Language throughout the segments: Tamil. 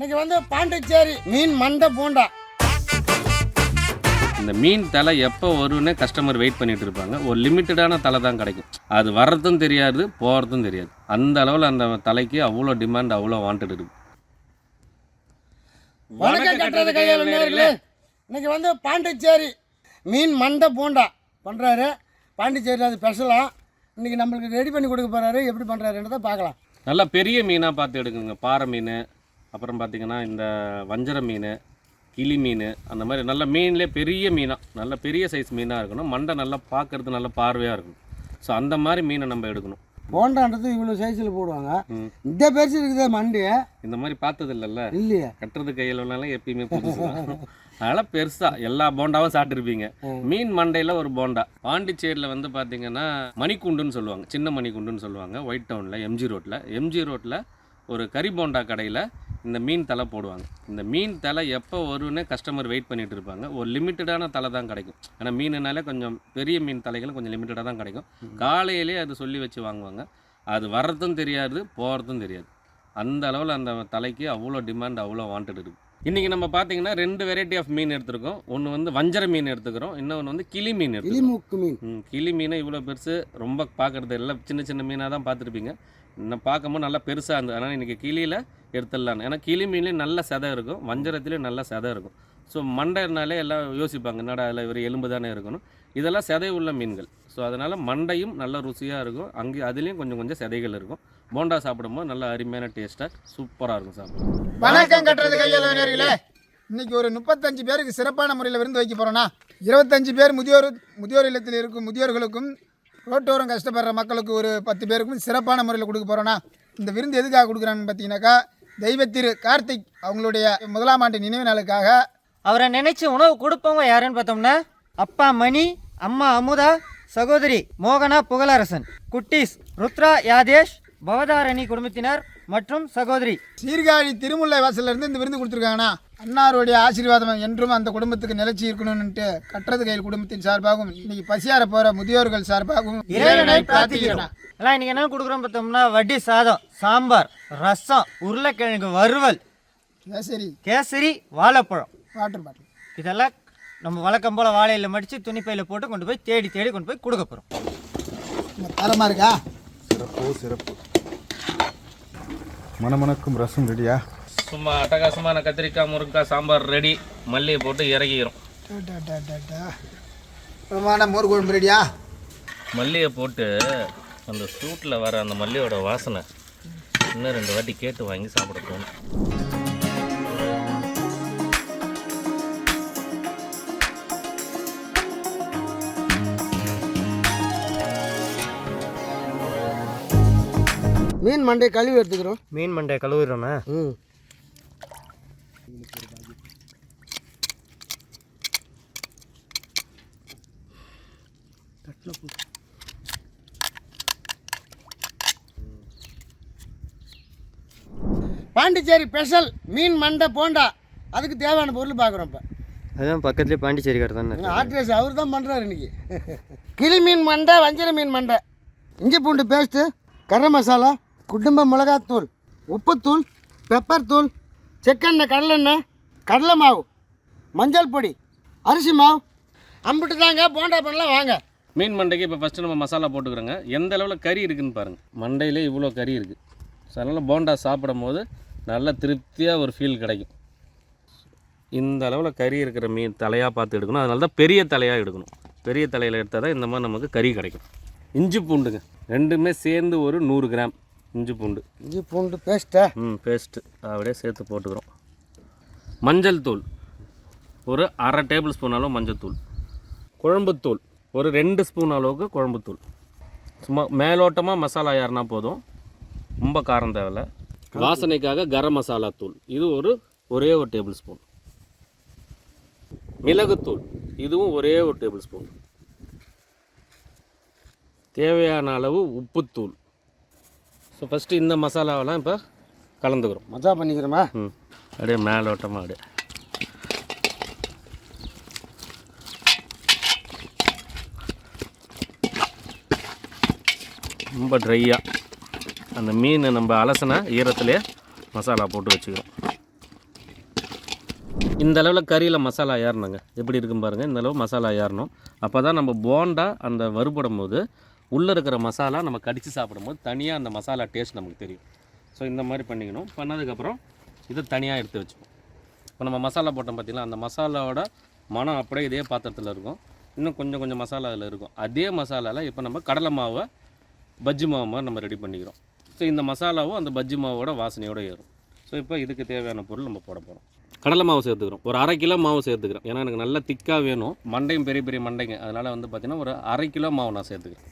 இன்னைக்கு வந்து பாண்டிச்சேரி மீன் மண்டை போண்டா. இந்த மீன் தலை எப்போ வரும்னே கஸ்டமர் வெயிட் பண்ணிட்டு இருப்பாங்க. ஒரு லிமிட்டடான தலை தான் கிடைக்கும். அது வர்றதும் தெரியாது போகிறதும் தெரியாது. அந்த அளவில் அந்த தலைக்கு அவ்வளோ டிமாண்ட் அவ்வளோ வாண்டட் இருக்கு. வணக்கம் கட்டுறது கையால் நேர்களே இன்னைக்கு வந்து பாண்டிச்சேரி மீன் மண்டை போண்டா பண்ணுறாரு பாண்டிச்சேரியில் அது ஸ்பெஷலாக இன்னைக்கு நம்மளுக்கு ரெடி பண்ணி கொடுக்க போகிறாரு எப்படி பண்ணுறாருன்றதை பார்க்கலாம். நல்லா பெரிய மீனாக பார்த்து எடுக்குங்க. பாறை மீன் அப்புறம் பார்த்தீங்கன்னா இந்த வஞ்சர மீன் கிளி மீன் அந்த மாதிரி நல்ல மீன்லேயே பெரிய மீனாக நல்ல பெரிய சைஸ் மீனாக இருக்கணும். மண்டை நல்லா பார்க்கறது நல்ல பார்வையாக இருக்கணும் ஸோ அந்த மாதிரி மீனை நம்ம எடுக்கணும். போண்டான்றது இவ்வளோ சைஸில் போடுவாங்க. இந்த பெருசு இருக்குதே மண்டி. இந்த மாதிரி பார்த்தது இல்லைல்ல இல்லையே. கட்டுறது கையிலனாலும் எப்பயுமே புதுசு தான். அதனால் பெருசாக எல்லா போண்டாவும் சாப்பிட்ருப்பீங்க மீன் மண்டையில் ஒரு போண்டா. பாண்டிச்சேரியில் வந்து பார்த்தீங்கன்னா மணிக்குண்டுன்னு சொல்லுவாங்க. சின்ன மணிக்குண்டுன்னு சொல்லுவாங்க. ஒயிட் டவுனில் எம்ஜி ரோட்டில் எம்ஜி ரோட்டில் ஒரு கறி போண்டா கடையில் இந்த மீன் தலை போடுவாங்க. இந்த மீன் தலை எப்போ வரும்னே கஸ்டமர் வெயிட் பண்ணிட்டு இருப்பாங்க. ஒரு லிமிட்டடான தலை தான் கிடைக்கும். ஏன்னா மீனுனாலே கொஞ்சம் பெரிய மீன் தலைகள் கொஞ்சம் லிமிட்டடாக தான் கிடைக்கும். காலையிலே அது சொல்லி வச்சு வாங்குவாங்க. அது வர்றதும் தெரியாது போகிறதும் தெரியாது. அந்த அளவில் அந்த தலைக்கு அவ்வளோ டிமாண்ட் அவ்வளோ வாண்டட் இருக்குது இன்றைக்கி நம்ம பார்த்தீங்கன்னா ரெண்டு வெரைட்டி ஆஃப் மீன் எடுத்திருக்கோம். ஒன்று வந்து வஞ்சர மீன் எடுத்துக்கிறோம். இன்னொன்று வந்து கிளி மீன் எடுத்துக்கிறோம். இலிமூக்கு மீன். கிளி மீனை இவ்வளோ பெருசு. ரொம்ப பார்க்குறது எல்லாம் சின்ன சின்ன மீனாக தான் பார்த்துருப்பீங்க நான் பார்க்கும்போது நல்லா பெருசாக இருந்தது. ஆனால் இன்றைக்கி கிளியில் எடுத்துடலான்னு ஏன்னா கிளி மீன்லேயும் நல்ல செதை இருக்கும். வஞ்சரத்துலேயும் நல்ல செதை இருக்கும். ஸோ மண்டைனாலே எல்லாம் யோசிப்பாங்க என்னடா அதில் ஒரு எலும்பு தானே இருக்கணும் இதெல்லாம் செதை உள்ள மீன்கள். ஸோ அதனால் மண்டையும் நல்ல ருசியாக இருக்கும். அங்கே அதுலேயும் கொஞ்சம் கொஞ்சம் செதைகள் இருக்கும். போண்டா சாப்பிடும்போது நல்ல அருமையான டேஸ்ட்டாக சூப்பராக இருக்கும் சாப்பிடும் வணக்கம் கட்டுறது கையில் நேர்களே. ஒரு முப்பத்தஞ்சு பேருக்கு சிறப்பான முறையில் விருந்து வைக்க போகிறோன்னா இருபத்தஞ்சு பேர் முதியோர் முதியோர் இல்லத்தில் இருக்கும் முதியோர்களுக்கும் ரோட்டோரம் கஷ்டப்படுற மக்களுக்கு ஒரு பத்து பேருக்கும் சிறப்பான முறையில் கொடுக்க போகிறோன்னா இந்த விருந்து எதுக்காக கொடுக்குறான்னு பார்த்தீங்கன்னாக்கா தெய்வத்திரு கார்த்திக் அவங்களுடைய முதலாம் ஆண்டு நினைவு நாளுக்காக அவரை நினைச்சு உணவு கொடுப்பவங்க யாருன்னு பார்த்தோம்னா அப்பா மணி அம்மா அமுதா சகோதரி மோகனா புகழரசன் குட்டீஸ் ருத்ரா யாதேஷ் பவதாரணி குடும்பத்தினர் மற்றும் சகோதரி. சீர்காழி திருமுல்லை வாசல்ல இருந்து இந்த விருந்து கொடுத்துருக்காங்கண்ணா அன்னாருடைய ஆசீர்வாதம் என்றும் அந்த குடும்பத்துக்கு நிலைச்சி இருக்கணும்னுட்டு கட்டுறது கையில் குடும்பத்தின் சார்பாகவும் இன்னைக்கு பசியார போகிற முதியோர்கள் சார்பாகவும் இறைவனை பிரார்த்திக்கிறேன் எல்லாம் இன்னைக்கு என்ன கொடுக்குறோம் பார்த்தோம்னா வட்டி சாதம் சாம்பார் ரசம் உருளைக்கிழங்கு வறுவல் கேசரி. கேசரி வாழைப்பழம். Water bottle. இதெல்லாம் நம்ம வழக்கம் போல் வாழையில் மடித்து துணிப்பையில் போட்டு கொண்டு போய் தேடி தேடி கொண்டு போய் கொடுக்க போகிறோம் தரமாக இருக்கா? சிறப்பு சிறப்பு. மணமணக்கும் ரசம் ரெடியா? சும்மா அட்டகாசமான கத்திரிக்காய் முருங்கைக்காய் சாம்பார் ரெடி மல்லியை போட்டு இறக்கிக்கிறோம். டா, டா, டா, டா. பிரமாண மோர் குழம்பு ரெடியா மல்லியை போட்டு அந்த சூட்டில் வர அந்த மல்லியோட வாசனை இன்னும் ரெண்டு வாட்டி கேட்டு வாங்கி சாப்பிட தோணும். மீன் மண்டை கழுவி எடுத்துக்கிறோம். மீன் மண்டை கழுவுறோண்ணா ம். பாண்டிச்சேரி ஸ்பெஷல் மீன் மண்டை போண்டா. அதுக்கு தேவையான பொருள் பார்க்குறோம் இப்போ. அதுதான் பக்கத்துலேயே பாண்டிச்சேரி கடை தானே ஆர்டிஎஸ் அவர் தான் பண்ணுறாரு இன்னைக்கு. கிளி மீன் மண்டை வஞ்சர மீன் மண்டை. இஞ்சி பூண்டு பேஸ்ட்டு கரம் மசாலா குடும்ப மிளகாத்தூள் உப்புத்தூள் பெப்பர் தூள் செக்கெண்ணெய் கடலெண்ணெய் கடலை மாவு மஞ்சள் பொடி அரிசி மாவு. அம்பிட்டு தாங்க போண்டா பண்ணலாம் வாங்க. மீன் மண்டைக்கு இப்போ ஃபஸ்ட்டு நம்ம மசாலா போட்டுக்கிறோங்க. எந்த அளவில் கறி இருக்குன்னு பாருங்கள் மண்டையிலே இவ்வளோ கறி இருக்குது ஸோ அதனால் போண்டா சாப்பிடும் போது நல்ல திருப்தியாக ஒரு ஃபீல் கிடைக்கும். இந்த அளவில் கறி இருக்கிற மீன் தலையாக பார்த்து எடுக்கணும். அதனால தான் பெரிய தலையாக எடுக்கணும். பெரிய தலையில் எடுத்தால் தான் இந்த மாதிரி நமக்கு கறி கிடைக்கும். இஞ்சி பூண்டுங்க. ரெண்டுமே சேர்ந்து ஒரு நூறு கிராம் இஞ்சி பூண்டு. இஞ்சி பூண்டு பேஸ்ட்டா ம் பேஸ்ட்டு அப்படியே சேர்த்து போட்டுக்கிறோம். மஞ்சள் தூள். ஒரு அரை டேபிள் ஸ்பூன் அளவு மஞ்சள் தூள். குழம்புத்தூள் ஒரு ரெண்டு ஸ்பூன் அளவுக்கு குழம்புத்தூள் சும்மா மேலோட்டமாக மசாலா யாருனா போதும். ரொம்ப காரம் தேவையில்ல. வாசனைக்காக கரம் மசாலா தூள். இது ஒரு ஒரே ஒரு டேபிள் ஸ்பூன் மிளகுத்தூள். இதுவும் ஒரே ஒரு டேபிள் ஸ்பூன் தேவையான அளவு உப்புத்தூள். ஸோ ஃபஸ்ட்டு இந்த மசாலாவெல்லாம் இப்போ கலந்துக்கிறோம். மஜா பண்ணிக்கிறோமா? ம். அப்படியே மேலோட்டமாக அப்படியே. ரொம்ப ட்ரையாக அந்த மீன் நம்ம அலசின ஈரத்துலேயே மசாலா போட்டு வச்சுக்கிறோம். இந்த அளவில் கறியில் மசாலா ஏறணுங்க. எப்படி இருக்கும் பாருங்கள் இந்த அளவு மசாலா ஏறணும். அப்போ தான் நம்ம போண்டா அந்த வறுபடும் போது உள்ளே இருக்கிற மசாலா நம்ம கடித்து சாப்பிடும்போது தனியாக அந்த மசாலா டேஸ்ட் நமக்கு தெரியும். ஸோ இந்த மாதிரி பண்ணிக்கணும். பண்ணதுக்கப்புறம் இதை தனியாக எடுத்து வச்சுப்போம். இப்போ நம்ம மசாலா போட்டோம் பார்த்திங்கன்னா அந்த மசாலாவோட மனம் அப்படியே இதே பாத்திரத்தில் இருக்கும். இன்னும் கொஞ்சம் கொஞ்சம் மசாலா அதில் இருக்கும். அதே மசாலாவில் இப்போ நம்ம கடலை மாவை பஜ்ஜி மாவு மாதிரி நம்ம ரெடி பண்ணிக்கிறோம். ஸோ இந்த மசாலாவும் அந்த பஜ்ஜி மாவோட வாசனையோடு ஏறும். ஸோ இப்போ இதுக்கு தேவையான பொருள் நம்ம போட போகிறோம் கடலை மாவு சேர்த்துக்கிறோம். ஒரு அரை கிலோ மாவு சேர்த்துக்கிறேன். ஏன்னா எனக்கு நல்லா திக்காக வேணும். மண்டையும் பெரிய பெரிய மண்டைங்க. அதனால் வந்து பார்த்திங்கன்னா ஒரு அரை கிலோ மாவு நான் சேர்த்துக்கிறேன்.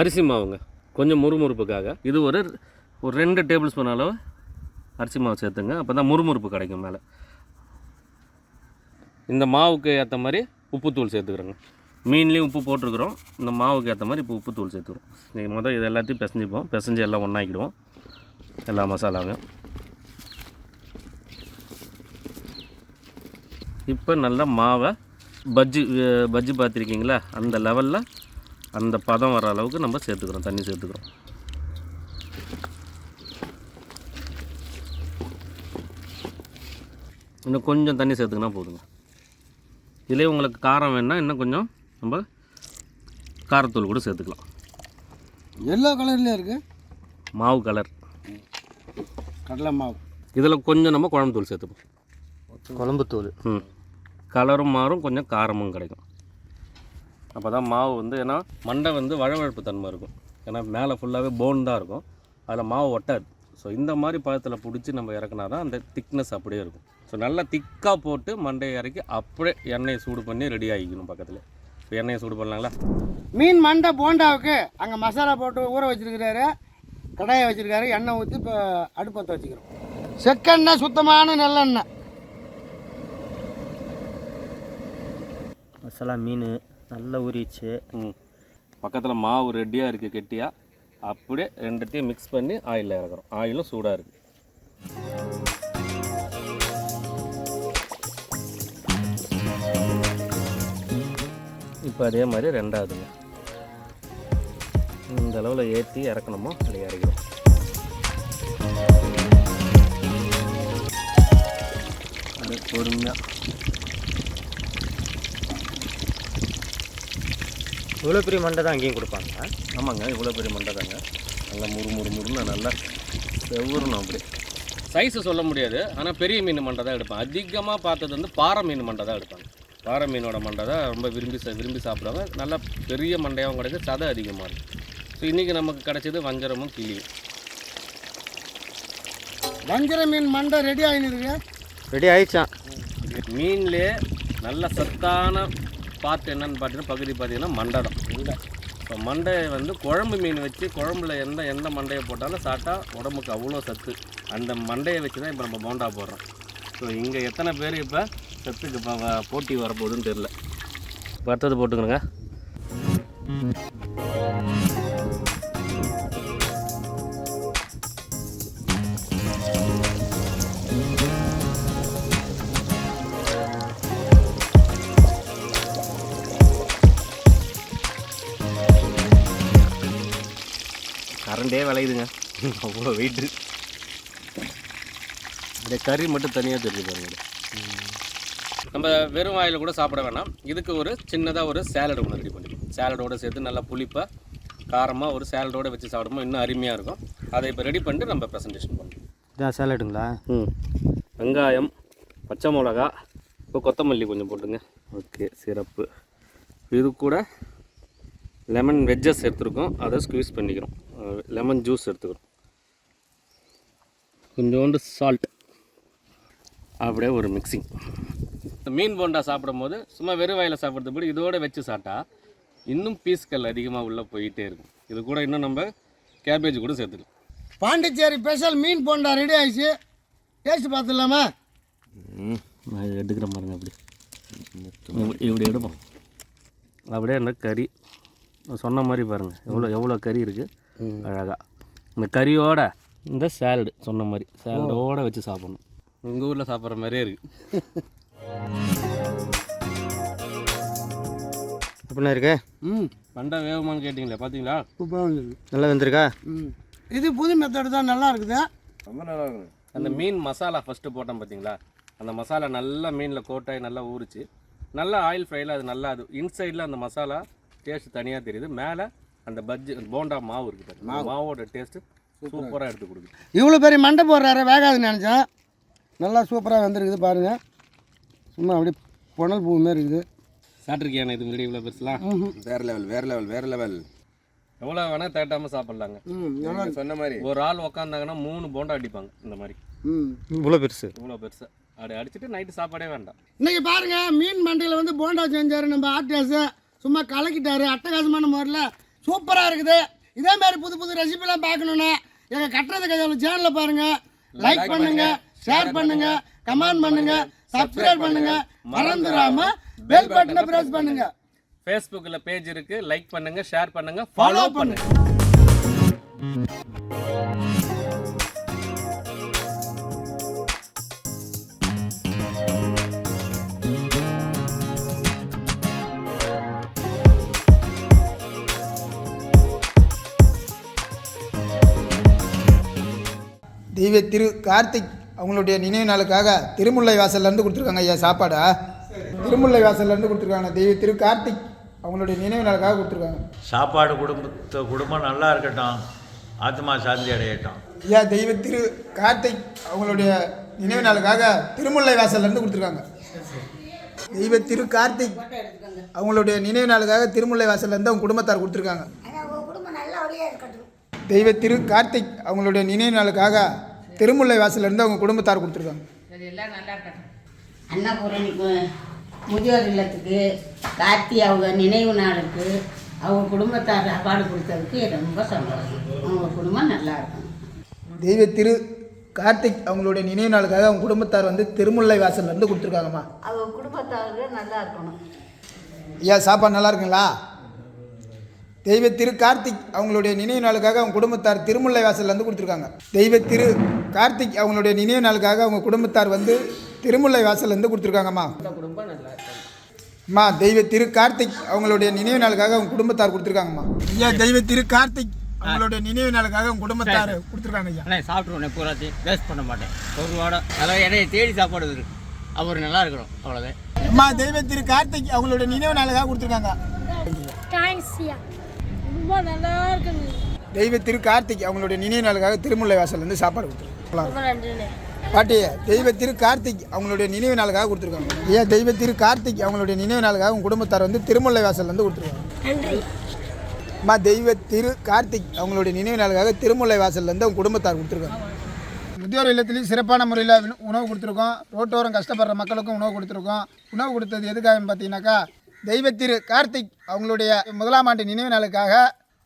அரிசி மாவுங்க. கொஞ்சம் முறுமுறுப்புக்காக. இது ஒரு ஒரு ரெண்டு டேபிள் ஸ்பூன் அளவு அரிசி மாவு சேர்த்துங்க. அப்போ தான் முறுமுறுப்பு கிடைக்கும் மேலே. இந்த மாவுக்கு ஏற்ற மாதிரி உப்புத்தூள் சேர்த்துக்கிறோங்க. மீன்லேயும் உப்பு போட்டிருக்கிறோம். இந்த மாவுக்கு ஏற்ற மாதிரி இப்போ உப்பு தூள் சேர்த்துக்கிறோம். நீங்கள் மொதல் இது எல்லாத்தையும் பிசைஞ்சிப்போம். பிசைஞ்சு எல்லாம் ஒன்றாக்கிடுவோம் எல்லா மசாலாவையும். இப்போ நல்லா மாவை பஜ்ஜி பஜ்ஜி பார்த்துருக்கீங்களா? அந்த லெவலில் அந்த பதம் வர அளவுக்கு நம்ம சேர்த்துக்கிறோம். தண்ணி சேர்த்துக்கிறோம். இன்னும் கொஞ்சம் தண்ணி சேர்த்துக்கினா போதுங்க. இதிலே உங்களுக்கு காரம் வேணால் இன்னும் கொஞ்சம் நம்ம காரத்தூள் கூட சேர்த்துக்கலாம். எல்லோ கலர்லேயே இருக்குது மாவு கலர். கடலை மாவு. இதில் கொஞ்சம் நம்ம குழம்பு தூள் சேர்த்துப்போம். குழம்புத்தூள் ம். கலரும் மாறும் கொஞ்சம் காரமும் கிடைக்கும். அப்போ தான் மாவு வந்து ஏன்னா மண்டை வந்து வழவழப்பு தன்மை இருக்கும். ஏன்னா மேலே ஃபுல்லாகவே போன் தான் இருக்கும். அதில் மாவு ஒட்டாது. ஸோ இந்த மாதிரி பழத்தில் பிடிச்சி நம்ம இறக்குனா தான் அந்த திக்னஸ் அப்படியே இருக்கும். ஸோ நல்லா திக்காக போட்டு மண்டையை இறக்கி அப்படியே எண்ணெயை சூடு பண்ணி ரெடி ஆகிக்கணும் பக்கத்தில். இப்போ எண்ணெயை சூடு பண்ணலாங்களா? மீன் மண்டை போண்டாவுக்கு அங்கே மசாலா போட்டு ஊற வச்சிருக்கிறாரு கடாயை வச்சிருக்காரு எண்ணெய் ஊற்றி இப்போ அடுப்பத்தை வச்சுக்கிறோம். செக்கெண்ணெய் சுத்தமான நல்லெண்ணெய். மசாலா மீன் நல்லா ஊறிச்சு ம். பக்கத்தில் மாவு ரெடியாக இருக்குது கெட்டியாக அப்படியே ரெண்டுத்தையும் மிக்ஸ் பண்ணி ஆயிலில் இறக்குறோம். ஆயிலும் சூடாக இருக்குது இப்போ அதே மாதிரி ரெண்டாவதுங்க. இந்த அளவில் ஏற்றி இறக்கணுமோ அதை இறக்கிறோம் அது பொறுமையாக இவ்வளோ பெரிய மண்டை தான் அங்கேயும் கொடுப்பாங்க. ஆமாங்க இவ்வளோ பெரிய மண்டை தாங்க. நல்லா முறு முறு முறுன்னு நல்லா செவ்வரணும் அப்படி. சைஸு சொல்ல முடியாது ஆனால் பெரிய மீன் மண்டை தான் எடுப்பேன். அதிகமாக பார்த்தது வந்து பாறை மீன் மண்டை தான் எடுப்பாங்க பாறை மீனோட மண்டை தான் ரொம்ப விரும்பி சா- விரும்பி சாப்பிடுவாங்க. நல்லா பெரிய மண்டையாகவும் கிடைக்கும் சதை அதிகமாக இருக்கும். ஸோ இன்றைக்கி நமக்கு கிடைச்சது வஞ்சரமும் கிளியும் வஞ்சர மீன் மண்டை ரெடி ஆகினுருக்கு ரெடி ஆயிடுச்சான் மீன்லேயே நல்ல சத்தான பார்ட் என்னன்னு பார்த்தீங்கன்னா பகுதி பார்த்தீங்கன்னா மண்டை தான். மண்டை. இப்போ மண்டையை வந்து குழம்பு மீன் வச்சு குழம்புல எந்த எந்த மண்டையை போட்டாலும் சாப்பிட்டா உடம்புக்கு அவ்வளோ சத்து. அந்த மண்டையை வச்சு தான் இப்போ நம்ம போண்டா போடுறோம். ஸோ இங்கே எத்தனை பேர் இப்போ சத்துக்கு போட்டி வரப்போகுதுன்னு தெரில அடுத்தது போட்டுக்கணுங்க. கரண்டே விளையுதுங்க. அவ்வளோ வெயிட்டு இந்த கறி மட்டும் தனியாக தெரிஞ்சு பாருங்க. நம்ம வெறும் வாயில் கூட சாப்பிட வேணாம். இதுக்கு ஒரு சின்னதாக ஒரு சேலட் ஒன்று ரெடி பண்ணிக்கணும். சேலடோட சேர்த்து நல்லா புளிப்பாக காரமாக ஒரு சேலடோட வச்சு சாப்பிடும்போது இன்னும் அருமையாக இருக்கும். அதை இப்போ ரெடி பண்ணிட்டு நம்ம ப்ரெசன்டேஷன் பண்ணுறோம் இதான் சேலடுங்களா ம். வெங்காயம் பச்சை மிளகா இப்போ கொத்தமல்லி கொஞ்சம் போட்டுங்க. ஓகே சிறப்பு. இது கூட லெமன் வெஜ்ஜஸ் எடுத்துருக்கோம். அதை ஸ்குவீஸ் பண்ணிக்கிறோம். லெமன் ஜூஸ் எடுத்துக்கிறோம். கொஞ்சோண்டு சால்ட் அப்படியே ஒரு மிக்சிங் இந்த மீன் போண்டா சாப்பிடும்போது சும்மா வெறும் வாயில் சாப்பிட்றது கூட இதோட வச்சு சாப்பிட்டா இன்னும் பீஸ்கள் அதிகமாக உள்ளே போயிட்டே இருக்கும். இது கூட இன்னும் நம்ம கேபேஜ் கூட சேர்த்துக்கலாம். பாண்டிச்சேரி ஸ்பெஷல் மீன் போண்டா ரெடி ஆயிடுச்சு. டேஸ்ட் பார்த்துடலாமா? நான் எடுக்கிற பாருங்க அப்படி. இப்படி இப்படி எடுப்போம். அப்படியே இந்த கறி சொன்ன மாதிரி பாருங்கள் எவ்வளோ எவ்வளோ கறி இருக்குது அழகாக இந்த கறியோட இந்த சேலடு சொன்ன மாதிரி சேலடோட வச்சு சாப்பிடணும். உங்கள் ஊரில் சாப்பிட்ற மாதிரியே இருக்குது எப்படிண்ணா இருக்கு? ம் பண்டா வேகமான்னு கேட்டிங்களே பார்த்தீங்களா சூப்பராக இருந்தது நல்லா வந்திருக்கா? ம். இது புது மெத்தட் தான் நல்லா இருக்குது. அந்த மீன் மசாலா ஃபஸ்ட்டு போட்டோம் பார்த்தீங்களா அந்த மசாலா நல்லா மீனில் கோட்டாகி நல்லா ஊறிச்சு. நல்லா ஆயில் ஃப்ரைல அது நல்லா அது இன்சைடில் அந்த மசாலா டேஸ்ட் தனியாக தெரியுது. மேலே அந்த பஜ்ஜி போண்டா மாவு இருக்குது மாவோட டேஸ்ட்டு சூப்பராக எடுத்து கொடுக்குது. இவ்வளோ பெரிய மண்டை போடுறாரு வேகாதுன்னு நினச்சேன். நல்லா சூப்பராக வந்திருக்குது பாருங்கள் சும்மா அப்படியே புனல் பூ மாதிரி இருக்குது. சாப்பிட்ருக்கியாண்ணே இது முன்னாடி இவ்வளோ பெருசுலாம்? வேற லெவல் வேற லெவல் வேற லெவல் எவ்வளோ வேணால் தேட்டாமல் சாப்பிட்லாங்க. ம் சொன்ன மாதிரி ஒரு ஆள் உக்காந்தாங்கன்னா மூணு போண்டா அடிப்பாங்க இந்த மாதிரி. ம். இவ்வளோ பெருசு. இவ்வளோ பெருசு. அப்படி அடிச்சுட்டு நைட்டு சாப்பாடே வேண்டாம். இன்னைக்கு பாருங்க மீன் மண்டையில் வந்து போண்டா செஞ்சாரு நம்ம ஆர்டிஎஸ் சும்மா கலக்கிட்டாரு அட்டகாசமான முறையில் சூப்பராக இருக்குது. இதே மாதிரி புது புது ரெசிபிலாம் பார்க்கணுன்னா எங்கள் கட்டுறது கையாளு சேனலில் பாருங்க. லைக் பண்ணுங்க. ஷேர் பண்ணுங்க. கமெண்ட் பண்ணுங்க. சப்ஸ்கிரைப் பண்ணுங்க. மறந்துடாம பெல் பட்டனை பிரஸ் பண்ணுங்க. ஃபேஸ்புக்கில் பேஜ் இருக்குது லைக் பண்ணுங்கள் ஷேர் பண்ணுங்கள் ஃபாலோ பண்ணுங்க. தெய்வ திரு கார்த்திக் அவங்களுடைய நினைவு நாளுக்காக திருமுல்லை வாசல்லேருந்து கொடுத்துருக்காங்க ஐயா சாப்பாடா? திருமுல்லை வாசல்லேருந்து கொடுத்துருக்காங்க. தெய்வ திரு கார்த்திக் அவங்களுடைய நினைவு நாளுக்காக கொடுத்துருக்காங்க. சாப்பாடு குடும்பத்தை குடும்பம் நல்லா இருக்கட்டும். ஆத்மா சாந்தி அடையட்டும். ஐயா தெய்வ திரு கார்த்திக் அவங்களுடைய நினைவு நாளுக்காக திருமுல்லை வாசல்லேருந்து கொடுத்துருக்காங்க. தெய்வ திரு கார்த்திக் அவங்களுடைய நினைவு நாளுக்காக திருமுல்லை வாசல்லேருந்து அவங்க குடும்பத்தார் கொடுத்துருக்காங்க. தெய்வ திரு கார்த்திக் அவங்களுடைய நினைவு நாளுக்காக திருமுல்லை வாசல்லேருந்து அவங்க குடும்பத்தார் கொடுத்துருக்காங்க. அன்னபூரணிக்கு முதியோர் இல்லத்துக்கு கார்த்தி அவங்க நினைவு நாளுக்கு அவங்க குடும்பத்தார் சாப்பாடு கொடுத்ததுக்கு ரொம்ப சந்தோஷம். அவங்க குடும்பம் நல்லா இருக்கும். தெய்வ திரு கார்த்திக் அவங்களுடைய நினைவு நாளுக்காக அவங்க குடும்பத்தார் வந்து திருமுல்லை வாசல்லேருந்து கொடுத்துருக்காங்கம்மா. அவங்க குடும்பத்தாருக்கு நல்லா இருக்கணும். ஐயா சாப்பாடு நல்லா இருக்குங்களா? தெய்வ திரு கார்த்திக் அவங்களுடைய நினைவு நாளுக்காக அவங்க குடும்பத்தார் திருமுல்லை வாசல்லேருந்து கொடுத்துருக்காங்க. தெய்வ திரு கார்த்திக் அவங்களுடைய நினைவு நாளுக்காக அவங்க குடும்பத்தார் வந்து திருமுல்லை வாசல்லேருந்து கொடுத்துருக்காங்கம்மா. அம்மா தெய்வ திரு கார்த்திக் அவங்களுடைய நினைவு நாளுக்காக அவங்க குடும்பத்தார் கொடுத்துருக்காங்கம்மா. ஐயா தெய்வ திரு கார்த்திக் அவங்களுடைய நினைவு நாளுக்காக அவங்க குடும்பத்தார் கொடுத்துருக்காங்க ஐயா. அண்ணே சாப்பிட்ருவோண்ணே பூராத்தையும். வேஸ்ட் பண்ண மாட்டேன். ஒரு வாடை அதாவது என்னைய தேடி சாப்பாடு இருக்கு. அவர் நல்லா இருக்கணும் அவ்வளோதான் அம்மா தெய்வ திரு கார்த்திக் அவங்களுடைய நினைவு நாளுக்காக கொடுத்துருக்காங்க. தேங்க்ஸ்யா ரொம்ப நல்லா இருக்குங்க தெய்வ திரு கார்த்திக் அவங்களுடைய நினைவு நாளுக்காக திருமுல்லை வாசல்லேருந்து சாப்பாடு நன்றிண்ணே. பாட்டி தெய்வ திரு கார்த்திக் அவங்களுடைய நினைவு நாளுக்காக கொடுத்துருக்காங்க. ஐயா தெய்வ திரு கார்த்திக் அவங்களுடைய நினைவு நாளுக்காக உங்க குடும்பத்தார் வந்து திருமுல்லை வாசல்லேருந்து கொடுத்துருக்காங்க. அம்மா தெய்வ திரு கார்த்திக் அவங்களுடைய நினைவு நாளுக்காக திருமுல்லை வாசல்லேருந்து அவங்க குடும்பத்தார் கொடுத்துருக்காங்க. முதியோர் இல்லத்துலேயும் சிறப்பான முறையில் உணவு கொடுத்துருக்கோம். ரோட்டோரம் கஷ்டப்படுற மக்களுக்கும் உணவு கொடுத்துருக்கோம். உணவு கொடுத்தது எதுக்காக பார்த்தீங்கன்னாக்கா தெய்வ திரு கார்த்திக் அவங்களுடைய முதலாம் ஆண்டு நினைவு நாளுக்காக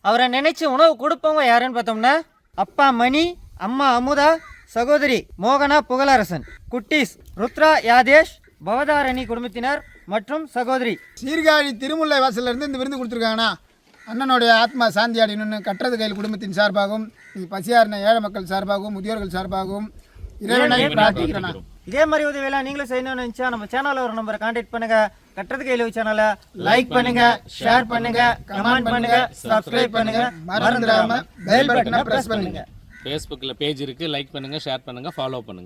அவரை நினைச்சு உணவு கொடுப்பவங்க யாருன்னு பார்த்தோம்னா அப்பா மணி அம்மா அமுதா சகோதரி மோகனா புகழரசன் குட்டீஸ் ருத்ரா யாதேஷ் பவதாரணி குடும்பத்தினர் மற்றும் சகோதரி. சீர்காழி திருமுல்லை வாசல்ல இருந்து இந்த விருந்து கொடுத்துருக்காங்கண்ணா. அண்ணனுடைய ஆத்மா சாந்தி அடையணும்னு கட்டுறது கையில் குடும்பத்தின் சார்பாகவும் நீ பசியாரின ஏழை மக்கள் சார்பாகவும் முதியோர்கள் சார்பாகவும் இறைவனை பிரார்த்திக்கிறேன் இதே மாதிரி உதவியெல்லாம் நீங்களும் செய்யணும்னு நினச்சா நம்ம சேனலில் ஒரு நம்பரை கான்டாக்ட் பண்ணுங்க. கட்டுறது கையில் சேனலை லைக் பண்ணுங்க ஷேர் பண்ணுங்க கமெண்ட் பண்ணுங்க சப்ஸ்கிரைப் பண்ணுங்க. மறந்துடாம பெல் பட்டனை பிரஸ் பண்ணுங்க. ஃபேஸ்புக்கில் பேஜ் இருக்குது லைக் பண்ணுங்கள் ஷேர் பண்ணுங்கள் ஃபாலோ பண்ணுங்கள்